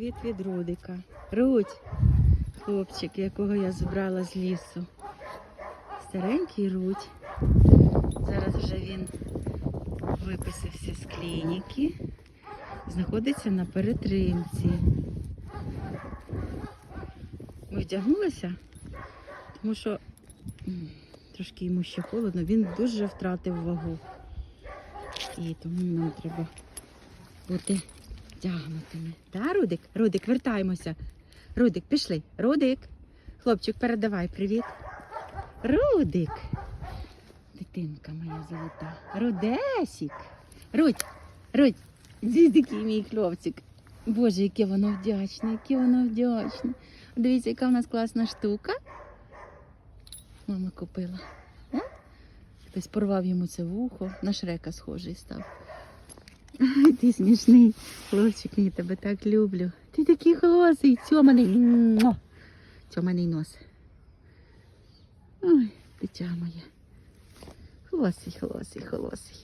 Від від Рудика. Рудь, хлопчик, якого я збрала з лісу. Старенький Рудь. Зараз вже він виписався з клініки. Знаходиться на перетримці. Ми вдягнулися, тому що трошки йому ще холодно, він дуже втратив вагу. І тому нам треба бути вдягнутими. Да, Рудик? Рудик, вертаємося. Рудик, пішли. Рудик. Хлопчик, передавай привіт. Рудик. Дитинка моя золота. Рудесік. Рудь, Рудь, Десь такий мій хлопчик. Боже, яке воно вдячне, яке воно вдячне. Дивіться, яка в нас класна штука. Мама купила. Хтось порвав йому це вухо, на шрека схожий став. Ай, ти смішний. Хлопчик, я тебе так люблю. Ти такий голосий, цьоманий. Цьоманий нос. Ой, дитя моє. Холосий, холосий, холосий.